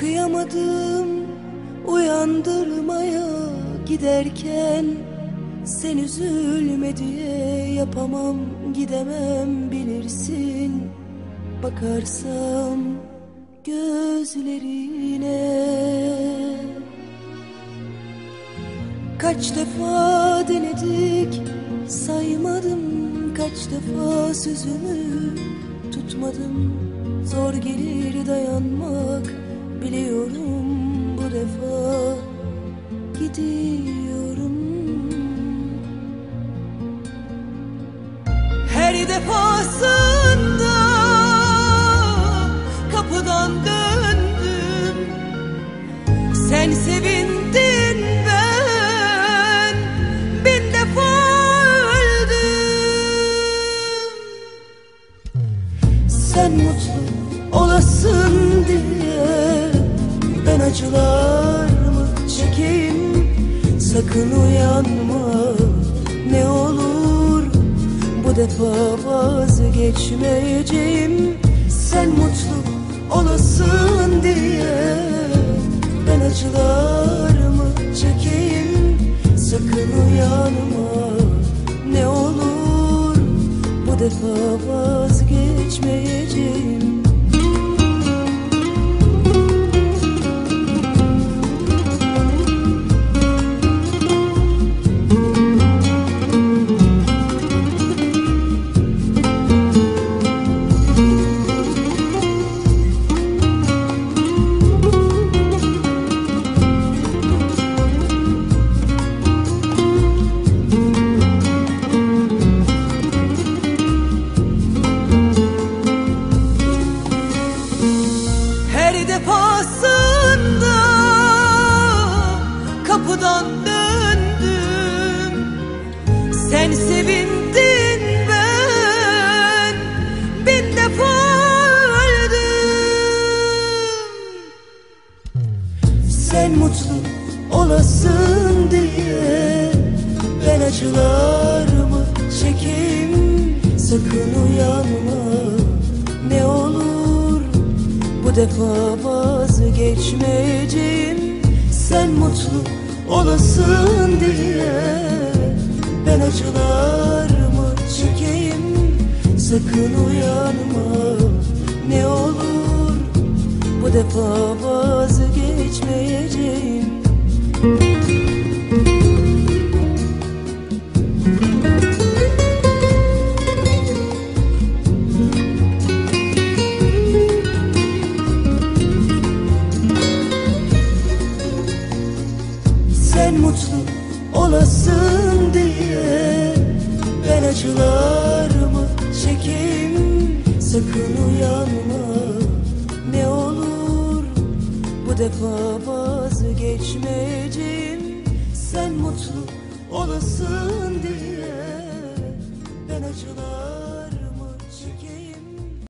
Kıyamadım uyandırmaya giderken Sen üzülme diye yapamam gidemem bilirsin. Bakarsam gözlerine. Kaç defa denedik saymadım Kaç defa sözümü tutmadım Zor gelir dayanmak biliyorum bu defa. Gidiyorum. Her defasında kapıdan döndüm. Sen sevindin ben bin defa öldüm. Sen mutlu olasın diye ben acılar mı çekeyim Sakın uyanma ne olur. Bu defa vazgeçmeyeceğim. Sen mutlu olasın diye. Ben acılarımı çekeyim Sakın uyanma ne olur. Bu defa vazgeçmeyeceğim Sen mutlu olasın diye ben acılarımı çekeyim Sakın uyanma. Ne olur bu defa vazgeçmeyeceğim. Sen mutlu olasın diye Ben acılarımı çekeyim Sakın uyanma. Ne olur Bu defa vazgeçmeyeceğim. Sen mutlu olasın diye Ben acılarımı çekeyim Sakın uyanma defa vazgeçmeyeceğim Sen mutlu olasın diye Ben acılar